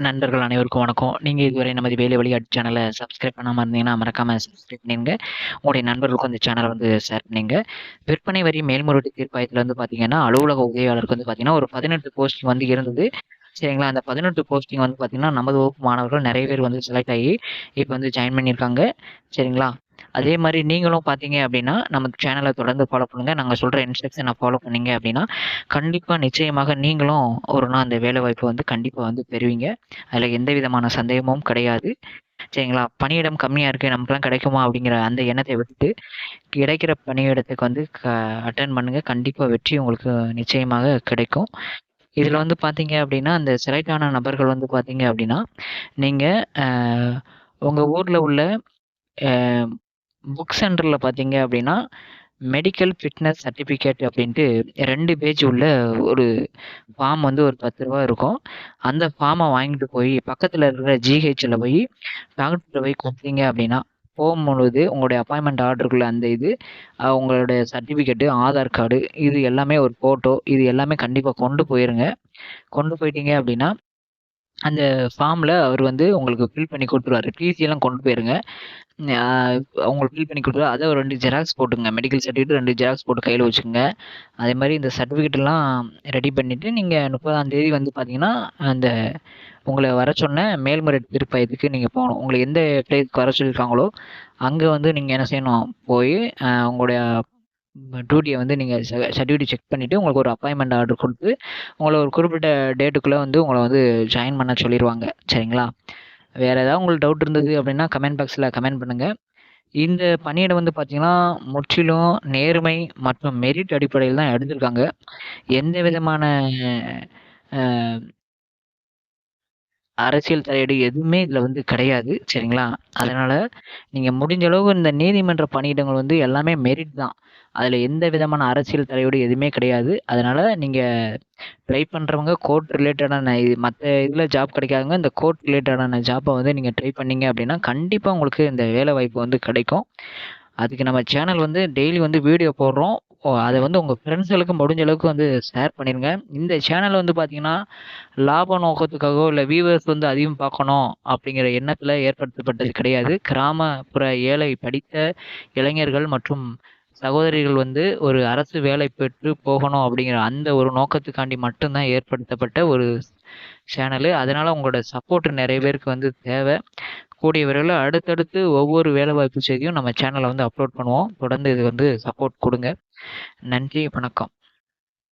நண்பர்கள் அனைவருக்கும் வணக்கம். நீங்கள் இதுவரை நமது வேலை வழிகாட்டு சேனலை சப்ஸ்கிரைப் பண்ணாமல் இருந்தீங்கன்னா, மறக்காமல் சப்ஸ்கிரைப் பண்ணிங்க உங்களுடைய நண்பர்களுக்கும் அந்த சேனலை வந்து ஷேர் பண்ணிங்க விற்பனை வரி மேல்முறையீட்டு தீர்ப்பாயத்தில் வந்து பார்த்தீங்கன்னா, அலுவலக உதவியாளருக்கு வந்து பார்த்தீங்கன்னா, ஒரு 18 போஸ்டிங் வந்து இருந்தது. சரிங்களா? அந்த 18 போஸ்டிங் வந்து பார்த்தீங்கன்னா, நமது வகுப்பு மாணவர்கள் நிறைய பேர் வந்து செலக்ட் ஆகி, இப்போ வந்து ஜாயின் பண்ணியிருக்காங்க. சரிங்களா? அதே மாதிரி நீங்களும் பார்த்தீங்க அப்படின்னா நம்ம சேனலை தொடர்ந்து ஃபாலோ பண்ணுங்க. நாங்கள் சொல்ற இன்ஸ்ட்ரக்ஷனை ஃபாலோ பண்ணீங்க அப்படின்னா கண்டிப்பா நிச்சயமாக நீங்களும் ஒரு நாள் அந்த வேலைவாய்ப்பு வந்து கண்டிப்பா வந்து பெறுவீங்க. அதுல எந்த விதமான சந்தேகமும் கிடையாது. சரிங்களா? பணியிடம் கம்மியா இருக்கு. நமக்குலாம் கிடைக்குமா? அப்படிங்கிற அந்த எண்ணத்தை விட்டு கிடைக்கிற பணியிடத்துக்கு வந்து க அட்டன் பண்ணுங்க. கண்டிப்பா வெற்றி உங்களுக்கு நிச்சயமாக கிடைக்கும். இதுல வந்து பார்த்தீங்க அப்படின்னா அந்த செலக்ட் ஆன நபர்கள் வந்து பார்த்தீங்க அப்படின்னா நீங்க உங்கள் உங்க ஊர்ல உள்ள புக் சென்டரில் பார்த்தீங்க அப்படின்னா மெடிக்கல் ஃபிட்னஸ் சர்டிஃபிகேட் அப்படின்ட்டு ரெண்டு பேஜ் உள்ள ஒரு ஃபார்ம் வந்து ஒரு பத்து ரூபா இருக்கும். அந்த ஃபார்மை வாங்கிட்டு போய் பக்கத்தில் இருக்கிற ஜிஹெச்சில் போய் டாக்டர் போய் கொடுத்தீங்க அப்படின்னா போகும்பொழுது உங்களுடைய அப்பாயின்மெண்ட் ஆர்டருக்குள்ள அந்த இது, உங்களுடைய சர்டிஃபிகேட்டு, ஆதார் கார்டு இது எல்லாமே ஒரு ஃபோட்டோ இது எல்லாமே கண்டிப்பாக கொண்டு போயிருங்க. கொண்டு போயிட்டீங்க அப்படின்னா அந்த ஃபார்மில் அவர் வந்து உங்களுக்கு ஃபில் பண்ணி கொடுத்துருவாரு. டிசியெல்லாம் கொண்டு போயிருங்க. அவங்களுக்கு ஃபில் பண்ணி கொடுத்துருவா. அதை ஒரு ரெண்டு ஜெராக்ஸ் போட்டுங்க. மெடிக்கல் சர்டிஃபிகேட் ரெண்டு ஜெராக்ஸ் போட்டு கையில் வச்சுக்கோங்க. அதே மாதிரி இந்த சர்டிஃபிகேட்லாம் ரெடி பண்ணிவிட்டு நீங்கள் முப்பதாம் தேதி வந்து பார்த்தீங்கன்னா, அந்த உங்களை வர சொன்ன மேல்முறை தீர்ப்பாயத்துக்கு நீங்கள் போகணும். உங்களை எந்த பிளேஸ்க்கு வர சொல்லியிருக்காங்களோ, அங்கே வந்து நீங்கள் என்ன செய்யணும், போய் உங்களுடைய டூட்டியை வந்து நீங்கள் சர்டிஃபிகேட் செக் பண்ணிவிட்டு உங்களுக்கு ஒரு அப்பாயின்மெண்ட் ஆர்டர் கொடுத்து உங்களை ஒரு குறிப்பிட்ட டேட்டுக்குள்ளே வந்து உங்களை வந்து ஜாயின் பண்ண சொல்லிடுவாங்க சரிங்களா? வேறு ஏதாவது உங்களுக்கு டவுட் இருந்தது அப்படின்னா கமெண்ட் பாக்ஸில் கமெண்ட் பண்ணுங்கள் இந்த பணியிடம் வந்து பார்த்தீங்கன்னா, முற்றிலும் நேர்மை மற்றும் மெரிட் அடிப்படையில் தான் எடுத்திருக்காங்க. எந்த விதமான அரசியல் தலையீடு எதுவுமே இதில் வந்து கிடையாது. சரிங்களா? அதனால் நீங்கள் முடிஞ்ச அளவு இந்த நீதிமன்ற பணியிடங்கள் வந்து எல்லாமே மெரிட் தான். அதில் எந்த விதமான அரசியல் தலையீடு எதுவுமே கிடையாது. அதனால் நீங்கள் ட்ரை பண்ணுறவங்க கோர்ட் ரிலேட்டடான இது மற்ற இதில் ஜாப் கிடைக்காதவங்க, இந்த கோர்ட் ரிலேட்டடான ஜாப்பை வந்து நீங்கள் ட்ரை பண்ணீங்க அப்படின்னா கண்டிப்பாக உங்களுக்கு இந்த வேலைவாய்ப்பு வந்து கிடைக்கும். அதுக்கு நம்ம சேனல் வந்து டெய்லி வந்து வீடியோ போடுறோம். ஓ வந்து உங்கள் ஃப்ரெண்ட்ஸ்களுக்கு முடிஞ்ச அளவுக்கு வந்து ஷேர் பண்ணிருங்க. இந்த சேனல் வந்து பார்த்தீங்கன்னா, லாப நோக்கத்துக்காகவோ, இல்லை வியூவர்ஸ் வந்து அதிகம் பார்க்கணும் அப்படிங்கிற எண்ணத்தில் ஏற்படுத்தப்பட்டது கிடையாது. கிராமப்புற ஏழை படித்த இளைஞர்கள் மற்றும் சகோதரிகள் வந்து ஒரு அரசு வேலை பெற்று போகணும் அப்படிங்கிற அந்த ஒரு நோக்கத்துக்காண்டி மட்டும்தான் ஏற்படுத்தப்பட்ட ஒரு சேனலு. அதனால் உங்களோட சப்போர்ட் நிறைய பேருக்கு வந்து தேவை கூடிய அடுத்தடுத்து ஒவ்வொரு வேலைவாய்ப்பு செய்தியும் நம்ம சேனலை வந்து அப்லோட் பண்ணுவோம். தொடர்ந்து இது வந்து சப்போர்ட் கொடுங்க நன்றி, வணக்கம்.